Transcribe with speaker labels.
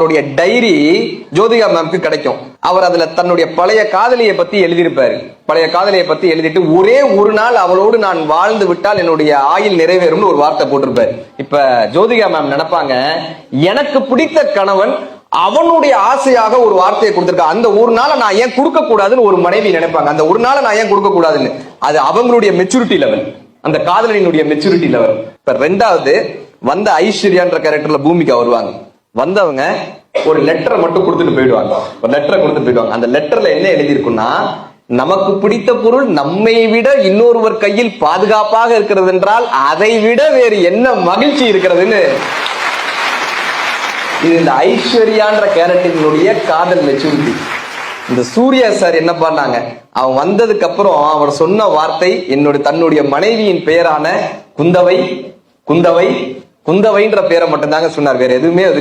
Speaker 1: அவருடைய டைரி ஜோதிகா மேம்க்கு கிடைக்கும். அவர் அதுல தன்னுடைய பழைய காதலியை பத்தி எழுதியிருப்பாரு. பழைய காதலியை பத்தி எழுதிட்டு ஒரே ஒரு நாள் அவளோடு நான் வாழ்ந்து விட்டால் என்னுடைய ஆயுள் நிறைவேறும்னு ஒரு வார்த்தை போட்டிருப்பாரு. இப்ப ஜோதிகா மேம் நினைப்பாங்க எனக்கு பிடித்த கணவன் அவனுடைய ஆசையாக ஒரு வார்த்தையை கொடுத்திருக்கா. அந்த ஒரு நாளை நான் ஏன் கொடுக்க கூடாதுன்னு ஒரு மனைவி நினைப்பாங்க. அந்த ஒரு நாளை நான் ஏன் கொடுக்க கூடாதுன்னு அது அவங்களுடைய மெச்சூரிட்டி லெவல் அந்த காதலனினுடைய மெச்சூரிட்டி லெவல் இப்ப ரெண்டாவது வந்த ஐஸ்வர்யான்ற கேரக்டர்ல பூமிகா வருவாங்க. வந்தவங்க ஒரு லெட்டரை மட்டும் கொடுத்துட்டு போயிடுவாங்க. ஒரு லெட்டரை கொடுத்துட்டு போயிடுவாங்க. அந்த லெட்டர்ல என்ன எழுதியிருக்குன்னா நமக்கு பிடித்த பொருள் நம்மை விட இன்னொருவர் கையில் பாதுகாப்பாக இருக்கிறது என்றால் அதை விட வேறு என்ன மகிழ்ச்சி இருக்கிறதுன்னு? இது இந்த ஐஸ்வர்யான்ற கேரக்டரினுடைய காதல் மெச்சூரிட்டி இந்த சூர்யா சார் என்ன பண்ணாங்க? அவன் வந்ததுக்கு அப்புறம் அவர் சொன்ன வார்த்தை என்னுடைய தன்னுடைய மனைவியின் பெயரான குந்தவை குந்தவை குந்தவைன்ற பேரை மட்டும்தாங்க சொன்னார். வேற எதுவுமே அது